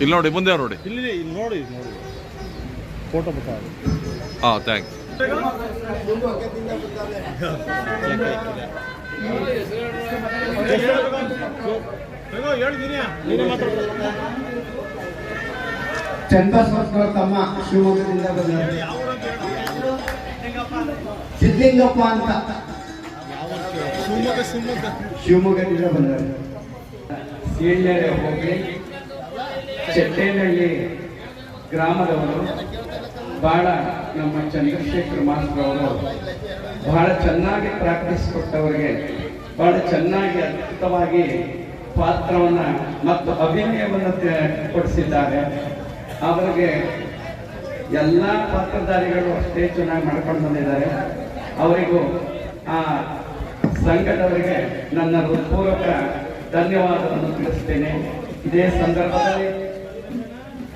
ಇಲ್ಲಿ ನೋಡಿ ಮುಂದೆ ನೋಡಿ? ಇಲ್ಲಿ ಇಲ್ಲಿ ನೋಡಿ ನೋಡಿ. ಫೋಟೋ ಬಿಟ್ಟ ಹಾಂ ಥ್ಯಾಂಕ್ಸ್ ಚಂದ ಚಂದ್ರಸ್ವರ್ಗ ತಮ್ಮ ಶಿವಮೊಗ್ಗದಿಂದ ಬಂದರು ಸಿದ್ಲಿಂಗಪ್ಪ ಅಂತ. ಶಿವಮೊಗ್ಗ ಶಿವಮೊಗ್ಗ. ಶಿವಮೊಗ್ಗದಿಂದ ಬಂದರು ಸೀಳ್ಳೆರೆ ಹೋಗಿ ಚೆಟ್ಟೇನಹಳ್ಳಿ ಗ್ರಾಮದವರು ಬಹಳ ನಮ್ಮ ಚಂದ್ರಶೇಖರ್ ಮಾಸ್ಟರ್ ಅವರು ಬಹಳ ಚೆನ್ನಾಗಿ ಪ್ರಾಕ್ಟೀಸ್ ಕೊಟ್ಟವರಿಗೆ ಬಹಳ ಚೆನ್ನಾಗಿ ಅದ್ಭುತವಾಗಿ ಪಾತ್ರವನ್ನು ಮತ್ತು ಅಭಿನಯವನ್ನು ತೆ- ಕೊಡಿಸಿದ್ದಾರೆ. ಅವರಿಗೆ ಎಲ್ಲ ಪಾತ್ರಧಾರಿಗಳು ಅಷ್ಟೇ ಚೆನ್ನಾಗಿ ಮಾಡ್ಕೊಂಡು ಬಂದಿದ್ದಾರೆ. ಅವರಿಗೂ ಆ ಸಂಘದವರಿಗೆ ನನ್ನ ಹೃತ್ಪೂರ್ವಕ ಧನ್ಯವಾದವನ್ನು ತಿಳಿಸ್ತೇನೆ. ಇದೇ ಸಂದರ್ಭದಲ್ಲಿ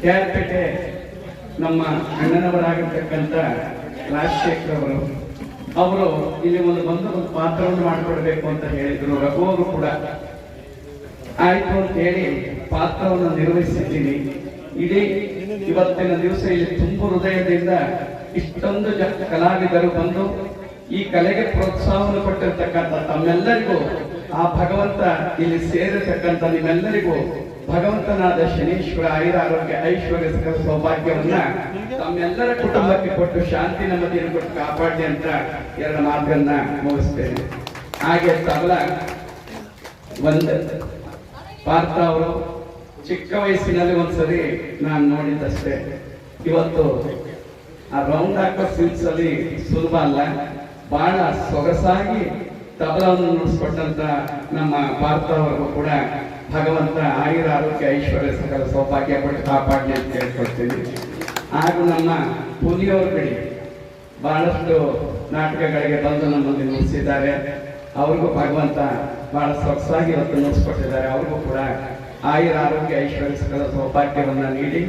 ಕ್ಯಾರ್ಪೇಟೆ ನಮ್ಮ ಅಣ್ಣನವರಾಗಿರ್ತಕ್ಕಂಥ ರಾಜಶೇಖರ್ ಅವರು ಅವರು ಇಲ್ಲಿ ಒಂದು ಬಂದು ಒಂದು ಪಾತ್ರವನ್ನು ಮಾಡಿಕೊಡ್ಬೇಕು ಅಂತ ಹೇಳಿದ್ರು. ರಘು ಅವರು ಕೂಡ. ಆಯ್ತು ಅಂತ ಹೇಳಿ ಪಾತ್ರವನ್ನು ನಿರ್ವಹಿಸಿದ್ದೀನಿ. ಇಡೀ ಇವತ್ತಿನ ದಿವಸ ಇಲ್ಲಿ ತುಂಬು ಹೃದಯದಿಂದ ಇಷ್ಟೊಂದು ಜ ಕಲಾವಿದರು ಬಂದು ಈ ಕಲೆಗೆ ಪ್ರೋತ್ಸಾಹವನ್ನು ಕೊಟ್ಟಿರ್ತಕ್ಕಂಥ ತಮ್ಮೆಲ್ಲರಿಗೂ, ಆ ಭಗವಂತ ಇಲ್ಲಿ ಸೇರಿರ್ತಕ್ಕಂಥ ನಿಮ್ಮೆಲ್ಲರಿಗೂ, ಭಗವಂತನಾದ ಶನೀಶ್ವರ ಐರ ಆರೋಗ್ಯ ಐಶ್ವರ್ಯ ಸೌಭಾಗ್ಯವನ್ನ ತಮ್ಮೆಲ್ಲರ ಕುಟುಂಬಕ್ಕೆ ಕೊಟ್ಟು ಶಾಂತಿ ನೆಮ್ಮದಿಯನ್ನು ಕೊಟ್ಟು ಕಾಪಾಡಿ ಅಂತ ಎರಡು ಮಾತನ್ನ ಮುಗಿಸ್ತೇನೆ. ಹಾಗೆ ತಬಲ, ಒಂದು ಪಾರ್ಥ ಅವರು ಚಿಕ್ಕ ವಯಸ್ಸಿನಲ್ಲಿ ಒಂದ್ಸರಿ ನಾನು ನೋಡಿದ್ದಷ್ಟೇ. ಇವತ್ತು ಆ ರೌಂಡ್ ಹಾಕೋ ಸಿಲ್ಸ್ ಅಲ್ಲಿ ಸುಲಭ ಅಲ್ಲ. ಬಹಳ ಸೊಗಸಾಗಿ ತಬಲವನ್ನು ನುಡಿಸ್ಕೊಟ್ಟಂತ ನಮ್ಮ ಭಾರತವರೆಗೂ ಕೂಡ ಭಗವಂತ ಆಯುರ, ಆರೋಗ್ಯ, ಐಶ್ವರ್ಯ ಸಕಲ ಸೌಭಾಗ್ಯ ಕೊಟ್ಟು ಕಾಪಾಡಲಿ ಅಂತ ಹೇಳ್ಕೊಡ್ತೀವಿ ಹಾಗೂ ನಮ್ಮ ಪುಲಿಯವರುಗಳಿಗೆ ಬಹಳಷ್ಟು ನಾಟಕಗಳಿಗೆ ಬಂದು ನಮ್ಮಲ್ಲಿ ನುಡಿಸಿದ್ದಾರೆ. ಅವ್ರಿಗೂ ಭಗವಂತ ಬಹಳ ಸೊಗಸಾಗಿ ಇವತ್ತು ನುಡಿಸ್ಕೊಟ್ಟಿದ್ದಾರೆ. ಅವ್ರಿಗೂ ಕೂಡ ಆಯುರ ಆರೋಗ್ಯ ಐಶ್ವರ್ಯ ಸಕಲ ಸೌಭಾಗ್ಯವನ್ನ ನೀಡಿ